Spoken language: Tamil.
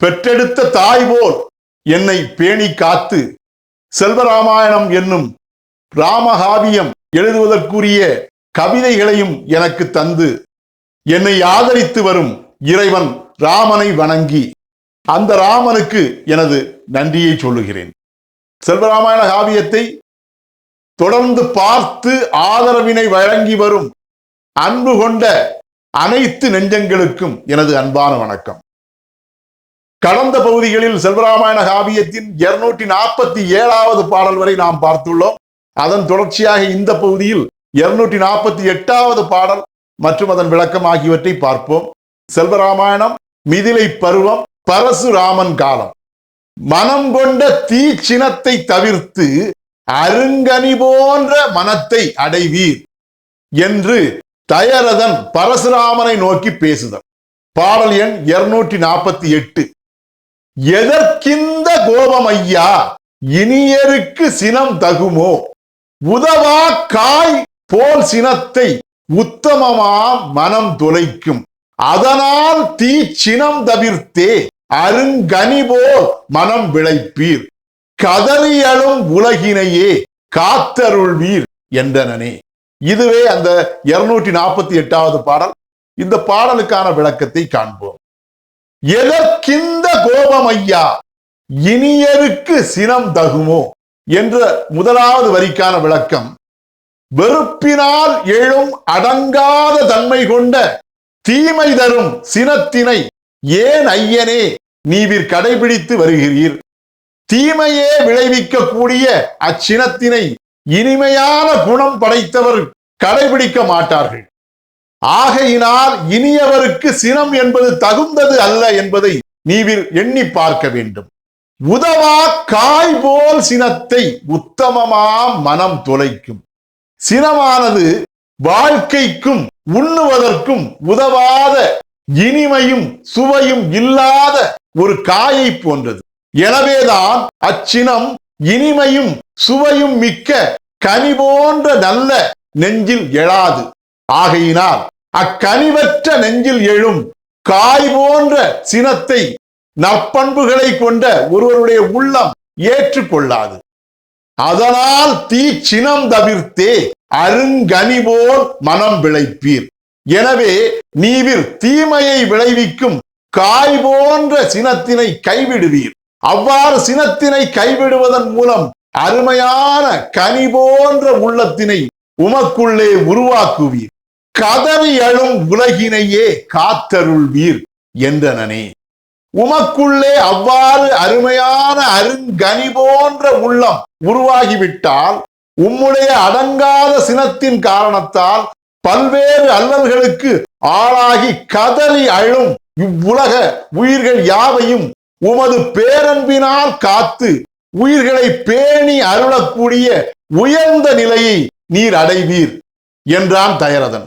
பெற்றெடுத்த தாய் போல் என்னை பேணி காத்து செல்வராமாயணம் என்னும் ராமகாவியம் எழுதுவதற்குரிய கவிதைகளையும் எனக்கு தந்து என்னை ஆதரித்து வரும் இறைவன் ராமனை வணங்கி அந்த ராமனுக்கு எனது நன்றியை சொல்லுகிறேன். செல்வராமாயண காவியத்தை தொடர்ந்து பார்த்து ஆதரவினை வழங்கி வரும் அன்பு கொண்ட அனைத்து நெஞ்சங்களுக்கும் எனது அன்பான வணக்கம். கடந்த பகுதிகளில் செல்வராமாயண காவியத்தின் இருநூற்றி நாற்பத்தி ஏழாவது பாடல் வரை நாம் பார்த்துள்ளோம். அதன் தொடர்ச்சியாக இந்த பகுதியில் இருநூற்றி நாற்பத்தி எட்டாவது பாடல் மற்றும் அதன் விளக்கம் ஆகியவற்றை பார்ப்போம். செல்வராமாயணம் மிதிலை பருவம் பரசுராமன் காலம். மனம் கொண்ட தீ சினத்தை தவிர்த்து அருங்கனி போன்ற மனத்தை அடைவீர் என்று தயரதன் பரசுராமனை நோக்கி பேசுதல். பாடல் எண் இருநூற்றி நாற்பத்தி எட்டு. எதற்கிந்த கோபம் ஐயா இனியருக்கு சினம் தகுமோ? உதவா காய் போல் சினத்தை உத்தமமா மனம் துளைக்கும்? அதனால் தீ சினம் தவிர்த்தே அருங்கனி போல் மனம் விளைப்பீர். கதறியலும் உலகினையே காத்தருள்வீர் என்றனனே. இதுவே அந்த இருநூற்றி நாற்பத்தி எட்டாவது பாடல். இந்த பாடலுக்கான விளக்கத்தை காண்போம். எதற்கிந்த கோபம் ஐயா இனியருக்கு சினம் தகுமோ? என்ற முதலாவது வரிக்கான விளக்கம். வெறுப்பினால் எழும் அடங்காத தன்மை கொண்ட தீமை தரும் சினத்தினை ஏன் ஐயனே நீவிர் கடைபிடித்து வருகிறீர்? தீமையே விளைவிக்கக்கூடிய அச்சினத்தினை இனிமையான குணம் படைத்தவர் கடைபிடிக்க மாட்டார்கள். ஆகையினால் இனியவருக்கு சினம் என்பது தகுந்தது அல்ல என்பதை நீவிர் எண்ணி பார்க்க வேண்டும். உதவா காய் போல் சினத்தை உத்தமமா மனம் தொலைக்கும். சினமானது வாழ்க்கைக்கும் உண்ணுவதற்கும் உதவாத இனிமையும் சுவையும் இல்லாத ஒரு காயை போன்றது. எனவேதான் அச்சினம் இனிமையும் சுவையும் மிக்க கனி போன்ற நல்ல நெஞ்சில் எழாது. ஆகையினால் அக்கனிவற்ற நெஞ்சில் எழும் காய் போன்ற சினத்தை நற்பண்புகளை கொண்ட ஒருவருடைய உள்ளம் ஏற்றுக்கொள்ளாது. அதனால் தீ சினம் தவிர்த்தே அருங்கனி போல் மனம் விளைப்பீர். எனவே நீவிர் தீமையை விளைவிக்கும் காய் போன்ற சினத்தினை கைவிடுவீர். அவ்வாறு சினத்தினை கைவிடுவதன் மூலம் அருமையான கனி போன்ற உள்ளத்தினை உமக்குள்ளே உருவாக்குவீர். கதறி அழும் உலகினையே காத்தருள்வீர் என்றனனே. உமக்குள்ளே அவ்வாறு அருமையான அருங்கனி போன்ற உள்ளம் உருவாகிவிட்டால் உம்முடைய அடங்காத சினத்தின் காரணத்தால் பல்வேறு அல்லல்களுக்கு ஆளாகி கதறி அழும் இவ்வுலக உயிர்கள் யாவையும் உமது பேரன்பினால் காத்து உயிர்களை பேணி அருளக்கூடிய உயர்ந்த நிலையை நீர் அடைவீர் என்றான் தயரதன்.